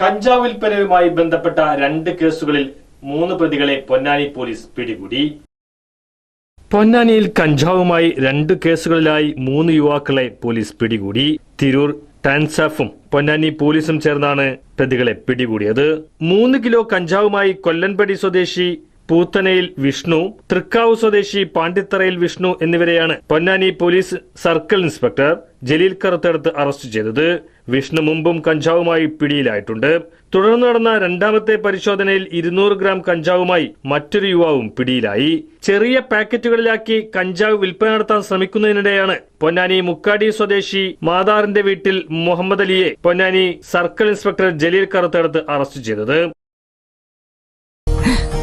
കഞ്ചാവ് വിൽപ്പനയുമായി ബന്ധപ്പെട്ട രണ്ട് കേസുകളിൽ മൂന്ന് പ്രതികളെ പൊന്നാനി പോലീസ് പിടികൂടി. പൊന്നാനിയിൽ കഞ്ചാവുമായി രണ്ട് കേസുകളിലായി മൂന്ന് യുവാക്കളെ പോലീസ് പിടികൂടി. തിരൂർ ടാൻസാഫും പൊന്നാനി പോലീസും ചേർന്നാണ് പ്രതികളെ പിടികൂടിയത്. മൂന്ന് കിലോ കഞ്ചാവുമായി കൊല്ലൻപടി സ്വദേശി പൂത്തനയിൽ വിഷ്ണു തൃക്കാവ് സ്വദേശി പാണ്ഡിത്തറയിൽ വിഷ്ണു എന്നിവരെയാണ് Ponnani police circle inspector Jaleel കറുത്തെടുത്ത് arrest ചെയ്തത്. വിഷ്ണു മുമ്പും കഞ്ചാവുമായി പിടിയിലായിട്ടുണ്ട്. തുടർന്ന് നടന്ന രണ്ടാമത്തെ പരിശോധനയിൽ ഇരുന്നൂറ് ഗ്രാം കഞ്ചാവുമായി മറ്റൊരു യുവാവും പിടിയിലായി. ചെറിയ പാക്കറ്റുകളിലാക്കി കഞ്ചാവ് വിൽപ്പന നടത്താൻ ശ്രമിക്കുന്നതിനിടെയാണ് പൊന്നാനി മുക്കാടി സ്വദേശി മാതാറിന്റെ വീട്ടിൽ മുഹമ്മദ് അലിയെ പൊന്നാനി സർക്കിൾ ഇൻസ്പെക്ടർ ജലീൽ കറുത്തെടുത്ത് അറസ്റ്റ് ചെയ്തത്.